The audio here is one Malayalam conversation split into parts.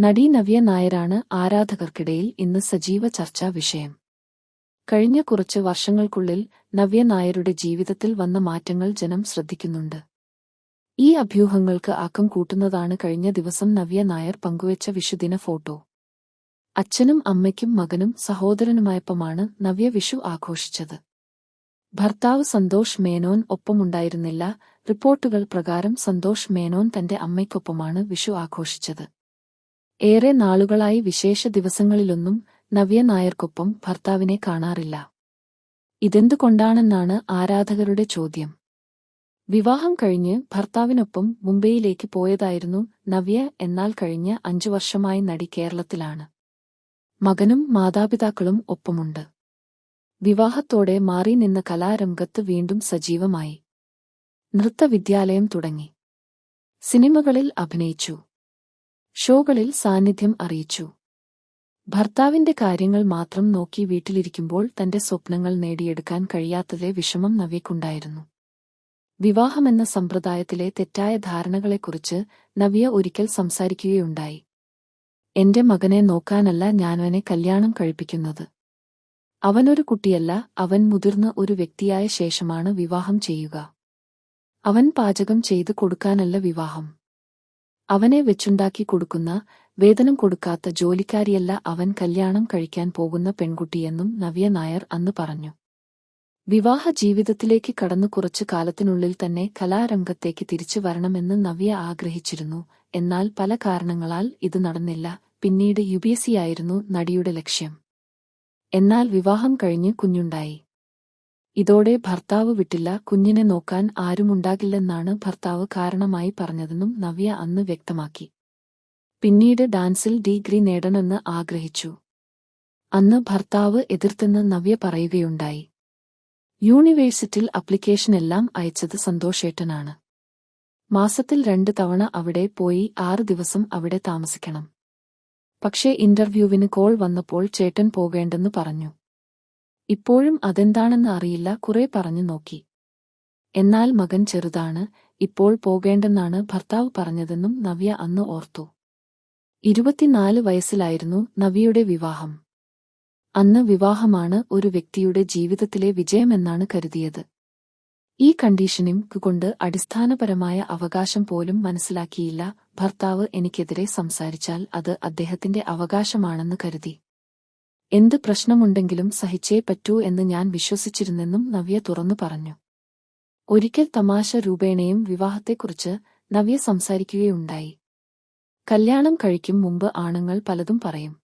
നടി നവ്യ നായരാണ് ആരാധകർക്കിടയിൽ ഇന്ന് സജീവ ചർച്ചാ വിഷയം. കഴിഞ്ഞ കുറച്ച് വർഷങ്ങൾക്കുള്ളിൽ നവ്യ നായരുടെ ജീവിതത്തിൽ വന്ന മാറ്റങ്ങൾ ജനം ശ്രദ്ധിക്കുന്നുണ്ട്. ഈ അഭ്യൂഹങ്ങൾക്ക് ആക്കം കൂട്ടുന്നതാണ് കഴിഞ്ഞ ദിവസം നവ്യ നായർ പങ്കുവച്ച വിഷുദിന ഫോട്ടോ. അച്ഛനും അമ്മയ്ക്കും മകനും സഹോദരനുമായപ്പമാണ് നവ്യ വിഷു ആഘോഷിച്ചത്. ഭർത്താവ് സന്തോഷ് മേനോൻ ഒപ്പമുണ്ടായിരുന്നില്ല. റിപ്പോർട്ടുകൾ പ്രകാരം സന്തോഷ് മേനോൻ തന്റെ അമ്മയ്ക്കൊപ്പമാണ് വിഷു ആഘോഷിച്ചത്. ഏറെ നാളുകളായി വിശേഷ ദിവസങ്ങളിലൊന്നും നവ്യ നായർക്കൊപ്പം ഭർത്താവിനെ കാണാറില്ല. ഇതെന്തുകൊണ്ടാണെന്നാണ് ആരാധകരുടെ ചോദ്യം. വിവാഹം കഴിഞ്ഞ് ഭർത്താവിനൊപ്പം മുംബൈയിലേക്ക് പോയതായിരുന്നു നവ്യ എന്നാൽ കഴിഞ്ഞ അഞ്ചു വർഷമായി നടി കേരളത്തിലാണ്. മകനും മാതാപിതാക്കളും ഒപ്പമുണ്ട്. വിവാഹത്തോടെ മാറി നിന്ന കലാരംഗത്ത് വീണ്ടും സജീവമായി. നൃത്തവിദ്യാലയം തുടങ്ങി. സിനിമകളിൽ അഭിനയിച്ചു. ഷോകളിൽ സാന്നിധ്യം അറിയിച്ചു. ഭർത്താവിന്റെ കാര്യങ്ങൾ മാത്രം നോക്കി വീട്ടിലിരിക്കുമ്പോൾ തന്റെ സ്വപ്നങ്ങൾ നേടിയെടുക്കാൻ കഴിയാത്തതേ വിഷമം നവ്യക്കുണ്ടായിരുന്നു. വിവാഹമെന്ന സമ്പ്രദായത്തിലെ തെറ്റായ ധാരണകളെക്കുറിച്ച് നവ്യ ഒരിക്കൽ സംസാരിക്കുകയുണ്ടായി. എന്റെ മകനെ നോക്കാനല്ല ഞാനവനെ കല്യാണം കഴിപ്പിക്കുന്നത്. അവനൊരു കുട്ടിയല്ല അവൻ മുതിർന്ന ഒരു വ്യക്തിയായ ശേഷമാണ് വിവാഹം ചെയ്യുക. അവൻ പാചകം ചെയ്തു കൊടുക്കാനല്ല വിവാഹം. അവനെ വെച്ചുണ്ടാക്കി കൊടുക്കുന്ന വേതനം കൊടുക്കാത്ത ജോലിക്കാരിയല്ല അവൻ കല്യാണം കഴിക്കാൻ പോകുന്ന പെൺകുട്ടിയെന്നും നവ്യ നായർ അന്ന് പറഞ്ഞു. വിവാഹ ജീവിതത്തിലേക്ക് കടന്നു കുറച്ചു കാലത്തിനുള്ളിൽ തന്നെ കലാരംഗത്തേക്ക് തിരിച്ചു വരണമെന്ന് നവ്യ ആഗ്രഹിച്ചിരുന്നു. എന്നാൽ പല കാരണങ്ങളാൽ ഇത് നടന്നില്ല. പിന്നീട് യു ആയിരുന്നു നടിയുടെ ലക്ഷ്യം. എന്നാൽ വിവാഹം കഴിഞ്ഞ് കുഞ്ഞുണ്ടായി. ഇതോടെ ഭർത്താവ് വിട്ടില്ല. കുഞ്ഞിനെ നോക്കാൻ ആരുമുണ്ടാകില്ലെന്നാണ് ഭർത്താവ് കാരണമായി പറഞ്ഞതെന്നും നവ്യ അന്ന് വ്യക്തമാക്കി. പിന്നീട് ഡാൻസിൽ ഡിഗ്രി നേടണമെന്ന് ആഗ്രഹിച്ചു. അന്ന് ഭർത്താവ് എതിർത്തെന്ന് നവ്യ പറയുകയുണ്ടായി. യൂണിവേഴ്സിറ്റിയിൽ അപ്ലിക്കേഷനെല്ലാം അയച്ചത് സന്തോഷേട്ടനാണ്. മാസത്തിൽ രണ്ട് തവണ അവിടെ പോയി ആറ് ദിവസം അവിടെ താമസിക്കണം. പക്ഷേ ഇന്റർവ്യൂവിന് കോൾ വന്നപ്പോൾ ചേട്ടൻ പോകേണ്ടെന്ന് പറഞ്ഞു. ഇപ്പോഴും അതെന്താണെന്ന് അറിയില്ല കുറെ പറഞ്ഞു നോക്കി. എന്നാൽ മകൻ ചെറുതാണ് ഇപ്പോൾ പോകേണ്ടെന്നാണ് ഭർത്താവ് പറഞ്ഞതെന്നും നവ്യ അന്ന് ഓർത്തു. ഇരുപത്തിനാല് വയസ്സിലായിരുന്നു നവ്യയുടെ വിവാഹം. അന്ന് വിവാഹമാണ് ഒരു വ്യക്തിയുടെ ജീവിതത്തിലെ വിജയമെന്നാണ് കരുതിയത്. ഈ കണ്ടീഷനിംഗ് കൊണ്ട് അടിസ്ഥാനപരമായ അവകാശം പോലും മനസ്സിലാക്കിയില്ല. ഭർത്താവ് എനിക്കെതിരെ സംസാരിച്ചാൽ അത് അദ്ദേഹത്തിന്റെ അവകാശമാണെന്ന് കരുതി. എന്ത് പ്രശ്നമുണ്ടെങ്കിലും സഹിച്ചേ പറ്റൂ എന്ന് ഞാൻ വിശ്വസിച്ചിരുന്നെന്നും നവ്യ തുറന്നു പറഞ്ഞു. ഒരിക്കൽ തമാശ രൂപേണയും വിവാഹത്തെക്കുറിച്ച് നവ്യ സംസാരിക്കുകയുണ്ടായി. കല്യാണം കഴിക്കും മുമ്പ് ആണുങ്ങൾ പലതും പറയും.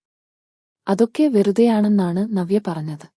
അതൊക്കെ വെറുതെയാണെന്നാണ് നവ്യ പറഞ്ഞത്.